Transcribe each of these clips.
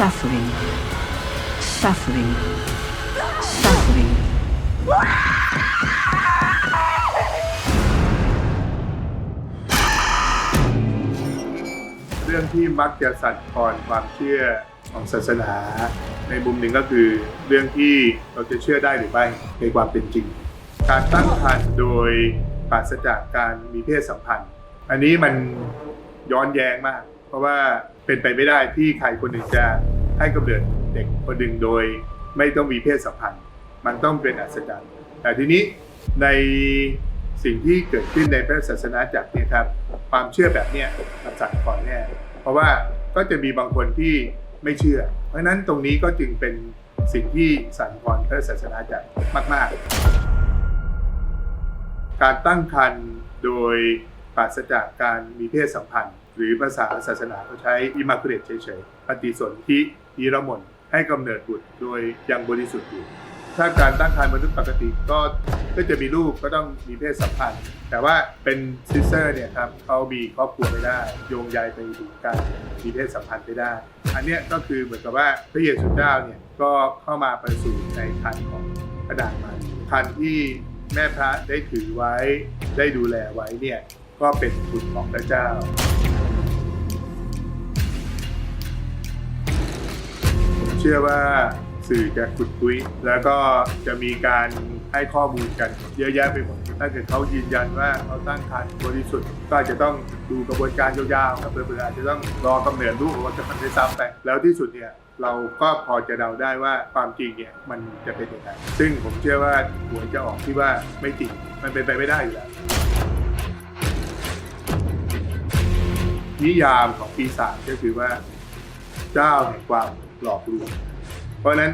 suffering, suffering, suffering. เรื่องที่มักจะสั่นคลอนความเชื่อของศาสนา ในมุมหนึ่งก็คือเรื่องที่เราจะเชื่อได้หรือไม่ในความเป็นจริง การตั้งครรภ์โดยปราศจากการมีเพศสัมพันธ์ อันนี้มันย้อนแย้งมาก เพราะว่าเป็นไปไม่ได้ที่ใครคนหนึ่งจะให้กำเนิดเด็กคนหนึ่งโดยไม่ต้องมีเพศสัมพันธ์ มันต้องเป็นอัศจรรย์แต่ทีนี้ในสิ่งที่เกิดขึ้นในพระศาสนาจักรเนี่ยครับความเชื่อแบบเนี้ยมันสั่นคลอนแน่เพราะว่าก็จะมีบางคนที่ไม่เชื่อ เพราะนั้นตรงนี้ก็จึงเป็นสิ่งที่สั่นคลอนพระศาสนาจักรมาก ๆ การตั้งครรภ์โดย ราศจากการมีเพศสัมพันธ์ หรือภาษาศาสนาเขาใช้อิมาคุเรตเฉยๆ ปฏิสนธินิรมนให้กำเนิดบุตรโดยยังบริสุทธิ์อยู่ ถ้าการตั้งครรภ์มนุษย์ปกติก็ก็จะมีลูกก็ต้องมีเพศสัมพันธ์ แต่ว่าเป็นซิสเตอร์เนี่ยครับเขามีครอบครัวไม่ได้ โยงใยไปถึงการมีเพศสัมพันธ์ไม่ได้ อันเนี้ยก็คือเหมือนกับว่าพระเยซูเจ้าเนี่ยก็เข้ามาประสูติในคันของกระดาษมันคันที่แม่พระได้ถือไว้ได้ดูแลไว้เนี่ย ก็เป็นบุตรของพระเจ้าผมเชื่อว่าสื่อจะขุดคุย แล้วก็จะมีการให้ข้อมูลกันเยอะแยะไปหมดถ้าเกิดเขายืนยันว่าเขาตั้งครรภ์บริสุทธิ์ก็จะต้องดูกระบวนการยาวๆครับเผื่อๆอาจะต้องรอกำเนิดลูกว่าจะมันได้ซ้ำไปแล้วที่สุดเนี่ยเราก็พอจะเดาได้ว่าความจริงเนี่ยมันจะเป็นยังไงซึ่งผมเชื่อว่าหวยจะออกที่ว่าไม่จริงมันเป็นไปไม่ได้อยู่แล้ว นิยามของปีศาจก็คือว่าเจ้าแห่งความหลอกลวง เพราะฉะนั้น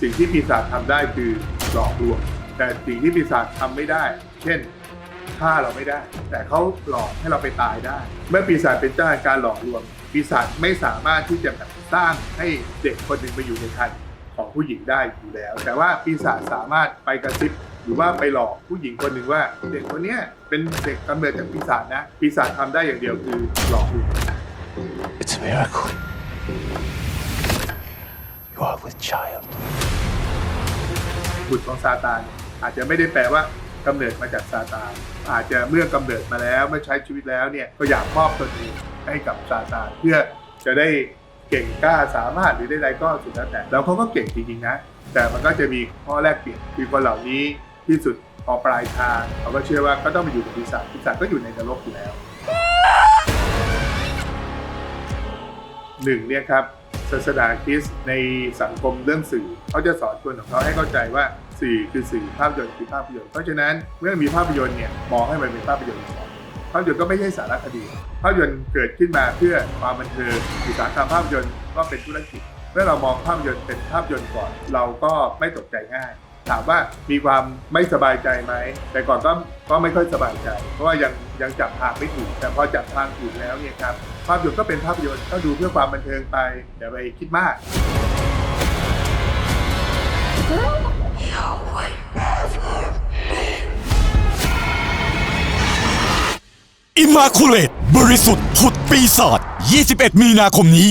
สิ่งที่ปีศาจทำได้คือหลอกลวง แต่สิ่งที่ปีศาจทำไม่ได้ เช่นฆ่าเราไม่ได้ แต่เขาหลอกให้เราไปตายได้ เมื่อปีศาจเป็นเจ้าแห่งการหลอกลวง ปีศาจไม่สามารถที่จะแบบสร้างให้เด็กคนหนึ่งมาอยู่ในคันของผู้หญิงได้อยู่แล้ว แต่ว่าปีศาจสามารถไปกระซิบ หรือว่าไปหลอกผู้หญิงคนหนึ่งว่า เด็กคนเนี้ยเป็นเด็กกำเนิดจากปีศาจนะ ปีศาจทำได้อย่างเดียวคือหลอกลวง It's a miracle. You are with child. บุตรของซาตานอาจจะไม่ได้แปลว่ากำเนิดมาจากซาตานอาจจะเมื่อกำเนิดมาแล้วเมื่อใช้ชีวิตแล้วเนี่ยก็อยากมอบตนเองให้กับซาตานเพื่อจะได้เก่งกล้าสามารถหรือใดๆก็สุดแล้วแต่แล้วเขาก็เก่งจริงๆนะ แต่มันก็จะมีข้อแลกเปลี่ยนคือคนเหล่านี้ ที่สุดพอปลายทางเขาก็เชื่อว่าก็ต้องไปอยู่กับปีศาจปีศาจก็อยู่ในนรกอยู่แล้วหนึ่งเนี่ยครับศาสนาคริสในสังคมเรื่องสื่อ เขาจะสอนคนของเขาให้เข้าใจว่าสื่อคือสื่อภาพยนตร์คือภาพยนตร์เพราะฉะนั้นเมื่อมีภาพยนตร์เนี่ยมองให้มันเป็นภาพยนตร์ก่อนภาพยนตร์ก็ไม่ใช่สารคดี ภาพยนตร์เกิดขึ้นมาเพื่อความบันเทิงอุตสาหกรรมภาพยนตร์ก็เป็นธุรกิจเมื่อเรามองภาพยนตร์เป็นภาพยนตร์ก่อน เราก็ไม่ตกใจง่าย ถามว่ามีความไม่สบายใจไหม แต่ก่อนก็ก็ไม่ค่อยสบายใจ เพราะว่ายังยังจับทางไม่ถูก แต่พอจับทางถูกแล้วเนี่ยครับภาพยนตร์ก็เป็นภาพยนตร์ก็ดูเพื่อความบันเทิงไปอย่าไปคิดมากอิมมาคูเลตบริสุทธิ์ผุดปีศาจ21 มีนาคมนี้